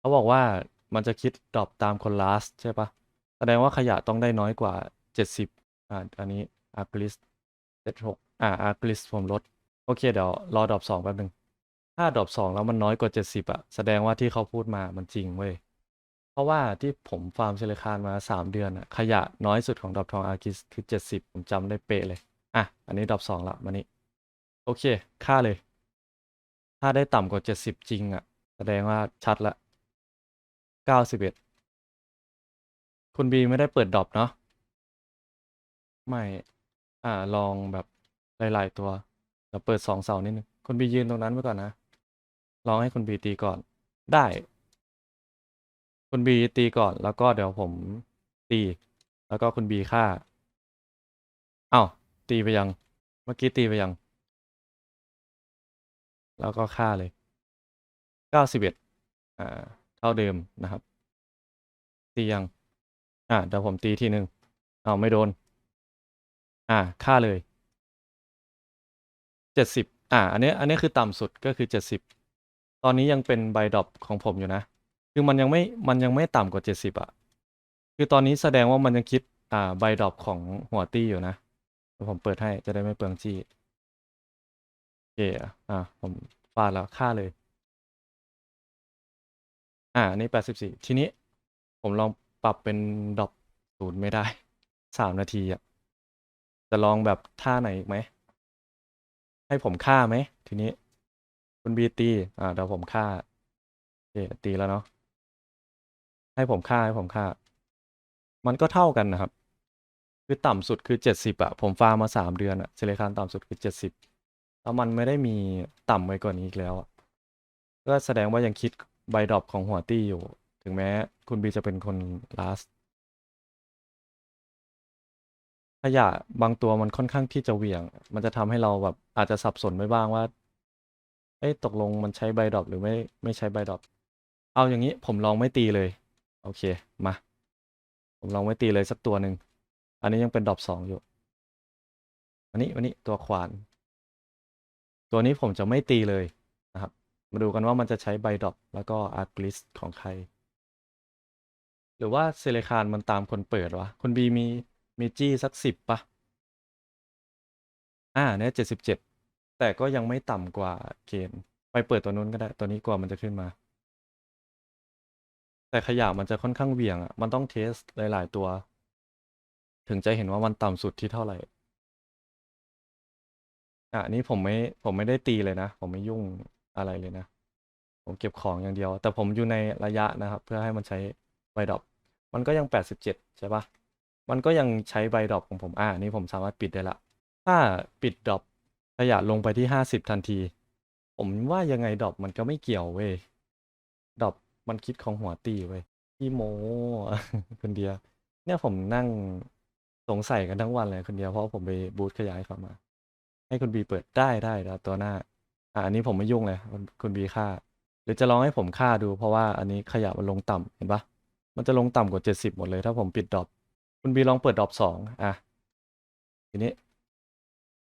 เขาบอกว่ามันจะคิดดรอปตามคนลาสใช่ปะแสดงว่าขยะต้องได้น้อยกว่า70อ่าอันนี้อาร์กลิส76อ่าอาร์กลิสผมลด โอเคเดี๋ยวรอดรอป2แป๊บนึงถ้าดรอป2แล้วมันน้อยกว่า70อะแสดงว่าที่เขาพูดมามันจริงเว้ยเพราะว่าที่ผมฟาร์มเซเลคานมา3เดือนอะขยะน้อยสุดของดรอปทองอาร์กิสคือ70ผมจำได้เป๊ะเลยอะอันนี้ดรอป2ละมานี่โอเค ค่าเลย ถ้าได้ต่ำกว่า70จริงอะแสดงว่าชัดละ 91คุณบีไม่ได้เปิดดรอปเนาะไม่ อ่าลองแบบหลาย ๆ ตัวเดี๋ยวเปิดสองเสานิดนึงคุณบียืนตรงนั้นไว้ก่อนนะ ลองให้คุณบีตีก่อนได้ คุณบีตีก่อนแล้วก็เดี๋ยวผมตี แล้วก็คุณบีฆ่าอ้าวตีไปยัง เมื่อกี้ตีไปยัง แล้วก็ฆ่าเลยเก้าสิบเอ็ดอ่า เท่าเดิมนะครับ ตียัง อ่าเดี๋ยวผมตีทีหนึ่งเอาไม่โดน อ่าฆ่าเลยเจ็ดสิบอ่า อันนี้อันนี้คือต่ำสุดก็คือเจ็ดสิบตอนนี้ยังเป็นใบดรอปของผมอยู่นะ คือมันยังไม่มันยังไม่ต่ำกว่าเจ็ดสิบอะ คือตอนนี้แสดงว่ามันยังคิดอ่าใบดรอปของหัวตี้อยู่นะเดี๋ยวผมเปิดให้จะได้ไม่เปลืองจี้โอเคอ่าผมฟาดแล้วฆ่าเลย อ่าอันนี้แปดสิบสี่ทีนี้ผมลองปรับเป็นดรอปศูนย์ไม่ได้สามนาทีอะจะลองแบบท่าไหนอีกไหม ให้ผมฆ่าไหม ทีนี้ คุณบีตี อ่าเดี๋ยวผมฆ่าโอตีแล้วเนาะให้ผมฆ่าให้ผมฆ่า มันก็เท่ากันนะครับ คือต่ำสุดคือเจ็ดสิบอะผมฟาร์มมาสามเดือนอะเซเลคานต่ำสุดคือเจ็ดสิบแล้วมันไม่ได้มีต่ำไปกว่านี้อีกแล้วอะก็แสดงว่ายังคิด ใบดรอปของหัวตี้อยู่ ถึงแม้คุณบีจะเป็นคนลาสขยะบางตัวมันค่อนข้างที่จะเหวี่ยง มันจะทำให้เราแบบอาจจะสับสนไปบ้างว่า เอ้ยตกลงมันใช้ใบดรอปหรือไม่ไม่ใช้ใบดรอปเอาอย่างนี้ผมลองไม่ตีเลย โอเคมา ผมลองไม่ตีเลยสักตัวหนึ่งอันนี้ยังเป็นดรอปสองอยู่วันนี้วันนี้ตัวควาน ตัวนี้ผมจะไม่ตีเลย มาดูกันว่ามันจะใช้ใบดรอปแล้วก็อาร์กลิสของใคร หรือว่าเซเลคานมันตามคนเปิดวะคุณบีมีมีจี้สักสิบปะอ่าเนี่ยเจ็ดสิบเจ็ดแต่ก็ยังไม่ต่ำกว่าเกณฑ์ไปเปิดตัวนู้นก็ได้ ตัวนี้กว่ามันจะขึ้นมา แต่ขยะมันจะค่อนข้างเวี่ยงอะ มันต้องเทสหลาย ๆ ตัว ถึงจะเห็นว่ามันต่ำสุดที่เท่าไหร่อะนี่ผมไม่ผมไม่ได้ตีเลยนะ ผมไม่ยุ่ง อะไรเลยนะ ผมเก็บของอย่างเดียว แต่ผมอยู่ในระยะนะครับ เพื่อให้มันใช้ใบดอปมันก็ยังแปดสิบเจ็ดใช่ปะมันก็ยังใช้ใบดอปของผมอ่านี่ผมสามารถปิดได้ละ ถ้าปิดดอปขยะลงไปที่ห้าสิบทันที ผมว่ายังไงดอปมันก็ไม่เกี่ยวเว้ยดอปมันคิดของหัวตีเว้ยพี่โมคนเดียวเนี่ยผมนั่งสงสัยกันทั้งวันเลยคนเดียวเพราะผมไปบูธขยายเข้ามา ให้คุณบีเปิดได้ได้แล้วตัวหน้า อะอันนี้ผมไม่ยุ่งเลยคุณคุณบีฆ่าหรือจะลองให้ผมฆ่าดู เพราะว่าอันนี้ขยะมันลงต่ำเห็นปะมันจะลงต่ำกว่าเจ็ดสิบหมดเลย ถ้าผมปิดดรอปคุณบีลองเปิดดรอปสองอะทีนี้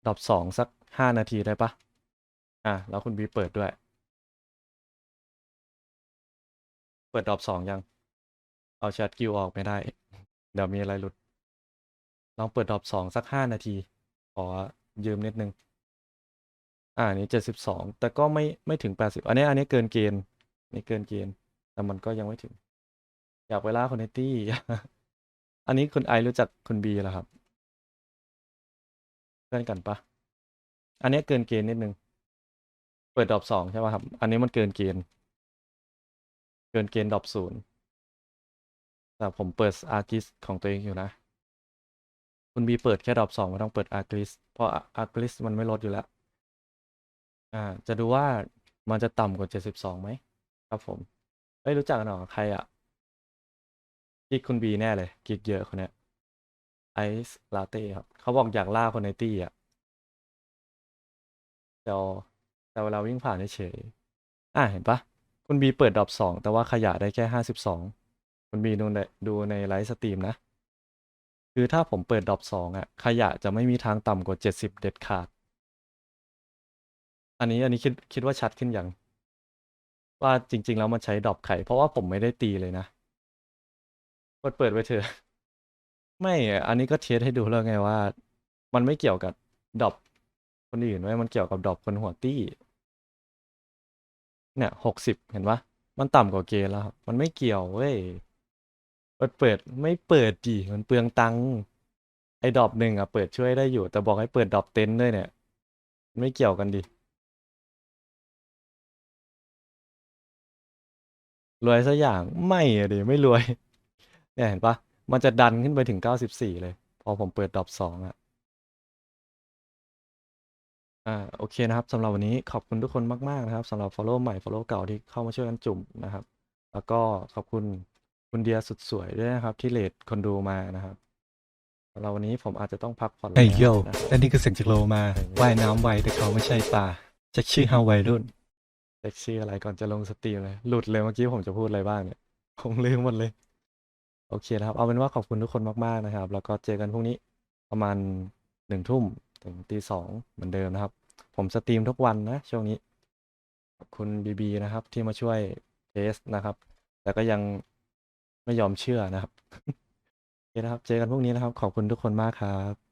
ดรอปสองสักห้านาทีได้ปะอะแล้วคุณบีเปิดด้วย เปิดดรอปสองยัง เอาแชทกิวออกไม่ได้ เดี๋ยวมีอะไรหลุด ลองเปิดดรอปสองสักห้านาที ขอยืมนิดนึง อ่านี้เจ็ดสิบสองแต่ก็ไม่ไม่ถึงแปดสิบอันนี้อันนี้เกินเกณฑ์นี่เกินเกณฑ์แต่มันก็ยังไม่ถึง อยากไปล่าคนในตี้ อันนี้คุณไอรู้จักคุณบีแล้วครับเพื่อนกันปะอันนี้เกินเกณฑ์นิดนึง เปิดดรอปสองใช่ป่ะครับ อันนี้มันเกินเกณฑ์ เกินเกณฑ์ดรอปศูนย์แต่ผมเปิดอาร์กิสของตัวเองอยู่นะ คุณบีเปิดแค่ดรอปสองไม่ต้องเปิดอาร์กิสเพราะอาร์กิสมันไม่ลดอยู่แล้ว อ่า จะดูว่ามันจะต่ำกว่าเจ็ดสิบสองไหมครับผม เอ้ย รู้จักกันหรอใครอะกิ๊กคุณบีแน่เลยกิ๊กเยอะคนเนี้ยไอซ์ลาเต้ครับ เขาบอกอยากล่าคนในตี้อะเดี๋ยวแต่เวลาวิ่งผ่านเฉยอ่าเห็นปะคุณบีเปิดดรอปสองแต่ว่าขยะได้แค่ห้าสิบสองคุณบีดูในดูในไลฟ์สตรีมนะ คือถ้าผมเปิดดรอปสองอะ ขยะจะไม่มีทางต่ำกว่าเจ็ดสิบเด็ดขาด อันนี้อันนี้คิดคิดว่าชัดขึ้นยังว่าจริง ๆ แล้วมันใช้ดรอปไข่ เพราะว่าผมไม่ได้ตีเลยนะเปิดเปิดไว้เถอะไม่อันนี้ก็เทสให้ดูแล้วไงว่า มันไม่เกี่ยวกับดรอปคนอื่นไว้มันเกี่ยวกับดรอปคนหัวตี้ เนี่ยหกสิบเห็นปะมันต่ำกว่าเกณฑ์แล้วครับมันไม่เกี่ยวเว้ยเปิดเปิดไม่เปิดดิมันเปลืองตังค์ไอ้ดรอปหนึ่งอะเปิดช่วยได้อยู่ แต่บอกให้เปิดดรอปเต็นท์ด้วยเนี่ย ไม่เกี่ยวกันดิ รวยสักอย่างไม่อะดิไม่รวย เนี่ยเห็นปะมันจะดันขึ้นไปถึงเก้าสิบสี่เลย พอผมเปิดดรอปสองอะอ่าโอเคนะครับสำหรับวันนี้ขอบคุณทุกคนมาก ๆ นะครับสำหรับ follow ใหม่ follow เก่าที่เข้ามาช่วยกันจุ่มนะครับ แล้วก็ขอบคุณคุณเดียสุดสวยด้วยนะครับ ที่เลทคนดูมานะครับสำหรับวันนี้ผมอาจจะต้องพักผ่อนไอ้แล้วโยนะครับและนี่คือเสียงจากโลมาว่ายน้ำไวแต่เขาไม่ใช่ปลาจะชื่อฮาวายรุ่น เซ็กซี่อะไรก่อนจะลงสตรีมเลย หลุดเลยเมื่อกี้ผมจะพูดอะไรบ้างเนี่ย ผมลืมหมดเลย โอเคนะครับ เอาเป็นว่าขอบคุณทุกคนมากๆนะครับ แล้วก็เจอกันพรุ่งนี้ประมาณหนึ่งทุ่มถึงตีสองเหมือนเดิมนะครับ ผมสตรีมทุกวันนะช่วงนี้ ขอบคุณบีบีนะครับที่มาช่วยเทสนะครับ แต่ก็ยังไม่ยอมเชื่อนะครับโอเคนะครับ เจอกันพรุ่งนี้นะครับ ขอบคุณทุกคนมากครับ